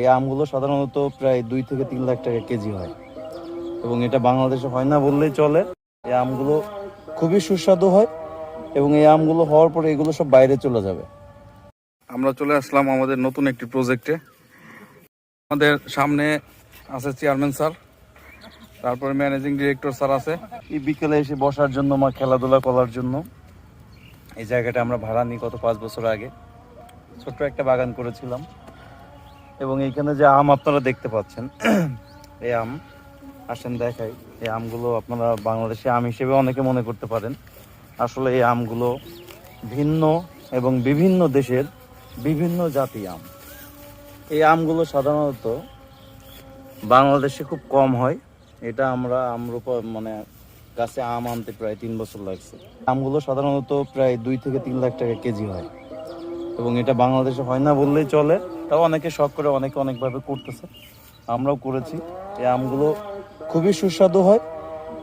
এই আমগুলো সাধারণত প্রায় দুই থেকে তিন লাখ টাকা কেজি হয়। এবং এটা বাংলাদেশে হয় না বললেই চলে। এই আমগুলো খুবই সুস্বাদু হয় এবং এই আমগুলো হওয়ার পরে এগুলো সব বাইরে চলে যাবে। আমরা চলে আসলাম আমাদের নতুন একটি প্রজেক্টে আমাদের সামনে আছে চেয়ারম্যান স্যার তারপরে ম্যানেজিং ডিরেক্টর স্যার আছে। এই বিকেলে এসে বসার জন্য মা খেলাধুলা করার জন্য এই জায়গাটা আমরা ভাড়া নিই গত পাঁচ বছর আগে। ছোট্ট একটা বাগান করেছিলাম। এবং এইখানে যে আম আপনারা দেখতে পাচ্ছেন, এই আম, আসেন দেখাই। এই আমগুলো আপনারা বাংলাদেশে আম হিসেবে অনেকে মনে করতে পারেন। আসলে এই আমগুলো ভিন্ন এবং বিভিন্ন দেশের বিভিন্ন জাতি আম। এই আমগুলো সাধারণত বাংলাদেশে খুব কম হয়। এটা আমরা আমরূপা মানে গাছে আম আনতে প্রায় তিন বছর লাগছে। আমগুলো সাধারণত প্রায় দুই থেকে তিন লাখ টাকা কেজি হয়। এবং এটা বাংলাদেশে হয় না বললেই চলে। তাও অনেকে শখ করে অনেকে অনেকভাবে করতেছে। আমরাও করেছি। এই আমগুলো খুবই সুস্বাদু হয়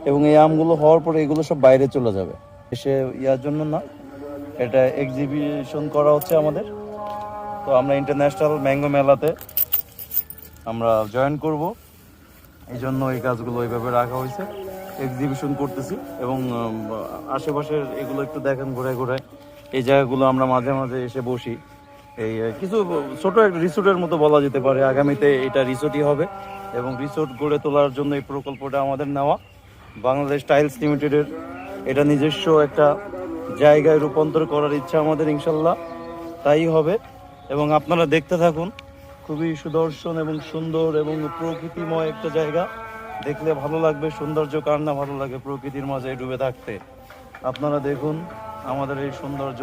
এবং এই আমগুলো হওয়ার পরে এগুলো সব বাইরে চলে যাবে। এসে ইয়ার জন্য না, এটা এক্সিবিশন করা হচ্ছে আমাদের। তো আমরা ইন্টারন্যাশনাল ম্যাঙ্গো মেলাতে আমরা জয়েন করব। এই জন্য এই গাছগুলো এইভাবে রাখা হয়েছে। এক্সিবিশন করতেছি এবং আশেপাশের এগুলো একটু দেখেন ঘুরে ঘুরে। এই জায়গাগুলো আমরা মাঝে মাঝে এসে বসি। এই কিছু ছোট একটা রিসোর্টের মতো বলা যেতে পারে। আগামীতে এটা রিসোর্টই হবে এবং রিসোর্ট গড়ে তোলার জন্য এই প্রকল্পটা আমাদের নেওয়া। বাংলাদেশ টাইলস লিমিটেডের এটা নিজস্ব একটা জায়গায় রূপান্তর করার ইচ্ছা আমাদের, ইনশাল্লাহ। তাই হবে এবং আপনারা দেখতে থাকুন। খুবই সুদর্শন এবং সুন্দর এবং প্রকৃতিময় একটা জায়গা। দেখলে ভালো লাগবে, সৌন্দর্য কার না ভালো লাগে প্রকৃতির মাঝে ডুবে থাকতে। আপনারা দেখুন আমাদের এই সৌন্দর্য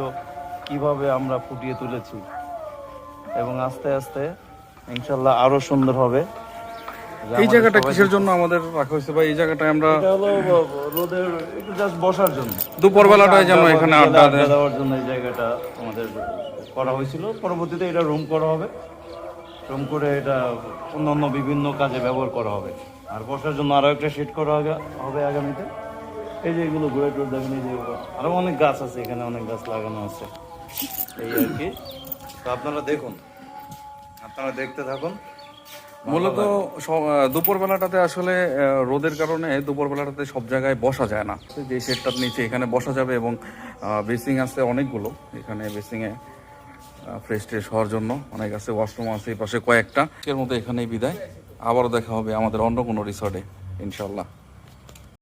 কীভাবে আমরা ফুটিয়ে তুলেছি। এবং আস্তে আস্তে ইনশাল্লাহ আরও সুন্দর হবে। এই জায়গাটা কিসের জন্য আমাদের রাখা হয়েছে বা এই জায়গাটায় আমরা এটা হলো রোদের একটু জাস্ট বসার জন্য। দুপুর বেলাটায় যেন এখানে আড্ডা দেওয়ার জন্য এই জায়গাটা আমাদের করা হয়েছিল। পরবর্তীতে এটা রুম করা হবে। রুম করে এটা অন্যান্য বিভিন্ন কাজে ব্যবহার করা হবে। আর বসার জন্য আরও একটা সেট করা হবে আগামীতে। এই যে এগুলো ঘুরে টুর দেখেন এই যে এগুলো। আরও অনেক গাছ আছে এখানে অনেক গাছ লাগানো আছে। এই আর কি। তো আপনারা দেখুন। আপনারা দেখতে থাকুন। মূলত স- আহ, দুপুর বেলাটাতে আসলে রোদের কারণে দুপুর বেলাটাতে সব জায়গায় বসা যায় না। যে শেডটার নিচে এখানে বসা যাবে এবং বেসিং আছে অনেকগুলো। এখানে বেসিংয়ে ফ্রেশ ট্রেশ হওয়ার জন্য অনেক আছে ওয়াশরুম আছে এই পাশে কয়েকটা। এর মতো এখানেই বিদায়। আবারও দেখা হবে আমাদের অন্য কোনো রিসর্টে ইনশাল্লাহ